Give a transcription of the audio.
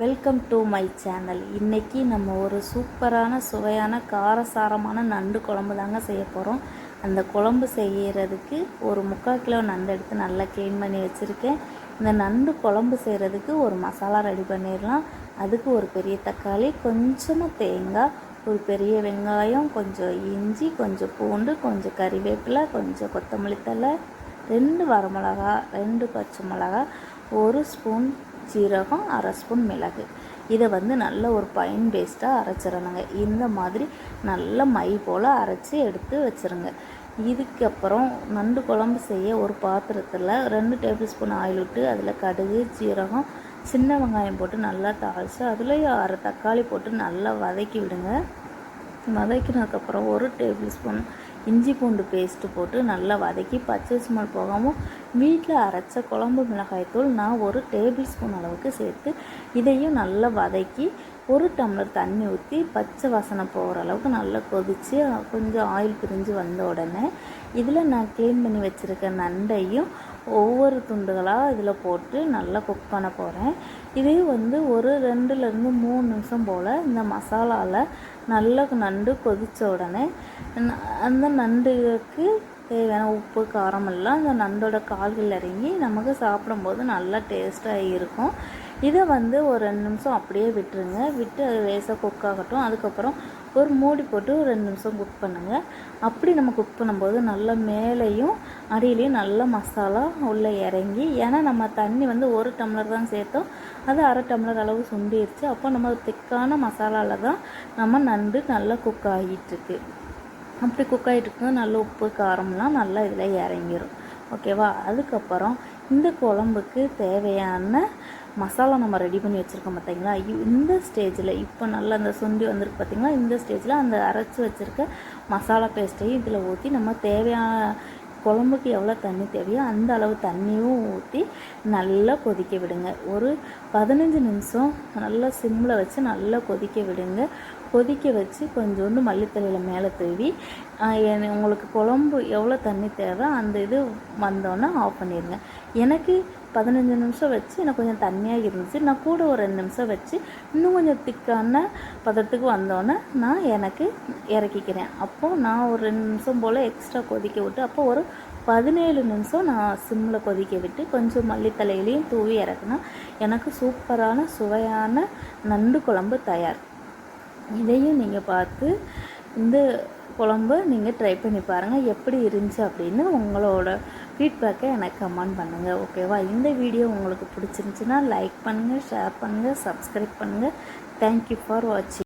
Welcome to my channel இன்றைக்கி நம்ம ஒரு சூப்பரான சுவையான காரசாரமான நண்டு குழம்பு தாங்க செய்ய போகிறோம் அந்த குழம்பு செய்கிறதுக்கு ஒரு முக்கால் கிலோ நண்டு எடுத்து நல்லா க்ளீன் பண்ணி வச்சுருக்கேன். இந்த நண்டு குழம்பு செய்கிறதுக்கு ஒரு மசாலா ரெடி பண்ணிடலாம். அதுக்கு ஒரு பெரிய தக்காளி கொஞ்சமாக தேங்காய் ஒரு பெரிய வெங்காயம் கொஞ்சம் இஞ்சி கொஞ்சம் பூண்டு கொஞ்சம் கறிவேப்பிலை கொஞ்சம் கொத்தமல்லி தழை ரெண்டு வரமிளகா ரெண்டு பச்சை மிளகா ஒரு ஸ்பூன் சீரகம் அரை ஸ்பூன் மிளகு. இதை வந்து நல்ல ஒரு பைன் பேஸ்ட்டாக அரைச்சிடணுங்க. இந்த மாதிரி நல்ல மை போல் அரைச்சி எடுத்து வச்சுருங்க. இதுக்கப்புறம் நண்டு குழம்பு செய்ய ஒரு பாத்திரத்தில் ரெண்டு டேபிள் ஸ்பூன் ஆயில் விட்டு அதில் கடுகு சீரகம் சின்ன வெங்காயம் போட்டு நல்லா தாளித்து அதுலேயும் அரை தக்காளி போட்டு நல்லா வதக்கி விடுங்க. வதக்கினதுக்கப்புறம் ஒரு டேபிள் ஸ்பூன் இஞ்சி பூண்டு பேஸ்ட்டு போட்டு நல்லா வதக்கி பச்சை ஸ்மெல் போகாமல் வீட்டில் அரைச்ச குழம்பு மிளகாய்த்தூள் நான் ஒரு டேபிள் ஸ்பூன் அளவுக்கு சேர்த்து இதையும் நல்லா வதக்கி ஒரு டம்ளர் தண்ணி ஊற்றி பச்சை வாசனை போகிற அளவுக்கு நல்லா கொதித்து கொஞ்சம் ஆயில் பிரிஞ்சு வந்த உடனே இதில் நான் க்ளீன் பண்ணி வச்சுருக்க நண்டையும் ஒவ்வொரு துண்டுகளாக இதில் போட்டு நல்லா குக் பண்ண போகிறேன் இதே வந்து ஒரு ரெண்டுலேருந்து மூணு நிமிஷம் போல் இந்த மசாலாவில் நல்ல நண்டு கொதித்த உடனே அந்த நண்டுக்கு தேவையான உப்பு காரம் எல்லாம் அந்த நண்டோட கால்கள் இறங்கி நமக்கு சாப்பிடும்போது நல்லா டேஸ்ட்டாக இருக்கும். இதை வந்து ஒரு ரெண்டு நிமிஷம் அப்படியே விட்டுருங்க. விட்டு அது லேசாக குக் ஆகட்டும். அதுக்கப்புறம் ஒரு மூடி போட்டு ஒரு ரெண்டு நிமிஷம் குக் பண்ணுங்கள் அப்படி நம்ம குக் பண்ணும்போது நல்லா மேலேயும் அடியிலையும் நல்ல மசாலா உள்ளே இறங்கி ஏன்னா நம்ம தண்ணி வந்து ஒரு டம்ளர் தான் சேர்த்தோம். அது அரை டம்ளர் அளவு சுண்டிடுச்சு அப்போ நம்ம திக்கான மசாலாவில் தான் நம்ம நண்டு நல்லா குக் ஆகிட்டுருக்கு. அப்படி குக் ஆகிட்டு நல்ல உப்பு காரம்லாம் நல்லா இதில் இறங்கிடும் ஓகேவா அதுக்கப்புறம் இந்த குழம்புக்கு தேவையான மசாலா நம்ம ரெடி பண்ணி வச்சுருக்கோம் பார்த்தீங்களா இந்த ஸ்டேஜில் இப்போ நல்லா அந்த சுண்டி வந்திருக்கு பார்த்திங்களா இந்த ஸ்டேஜில் அந்த அரைச்சி வச்சுருக்க மசாலா பேஸ்ட்டையும் இதில் ஊற்றி நம்ம தேவையான குழம்புக்கு எவ்வளோ தண்ணி தேவையோ அந்த அளவு தண்ணியும் ஊற்றி நல்லா கொதிக்க விடுங்க. ஒரு பதினஞ்சு நிமிஷம் நல்லா சிம்மில் வச்சு நல்லா கொதிக்க விடுங்க. கொதிக்க வச்சு கொஞ்சோண்டு மல்லித்தலையில் மேலே தூவி உங்களுக்கு குழம்பு எவ்வளோ தண்ணி தேவை அந்த இது வந்தோன்னே ஆஃப் பண்ணிடுங்க. எனக்கு பதினஞ்சு நிமிஷம் வச்சு எனக்கு கொஞ்சம் தண்ணியாக இருந்துச்சு. நான் கூட ஒரு ரெண்டு நிமிஷம் வச்சு இன்னும் கொஞ்சம் திக்கான பதத்துக்கு வந்தோன்னே நான் எனக்கு இறக்கிக்கிறேன். அப்போது நான் ஒரு ரெண்டு நிமிஷம் போல் எக்ஸ்ட்ரா கொதிக்க விட்டு அப்போ ஒரு பதினேழு நிமிஷம் நான் சிம்மில் கொதிக்க விட்டு கொஞ்சம் மல்லித்தலையிலையும் தூவி இறக்குனா எனக்கு சூப்பரான சுவையான நண்டு குழம்பு தயார். இதையும் நீங்கள் பார்த்து இந்த குழம்பு நீங்கள் ட்ரை பண்ணி பாருங்கள் எப்படி இருந்துச்சு அப்படின்னு உங்களோட ஃபீட்பேக்கை எனக்கு கமெண்ட் பண்ணுங்கள் ஓகேவா இந்த வீடியோ உங்களுக்கு பிடிச்சிருந்துச்சுன்னா லைக் பண்ணுங்கள் ஷேர் பண்ணுங்கள் சப்ஸ்கிரைப் பண்ணுங்கள் தேங்க்யூ ஃபார் வாட்சிங்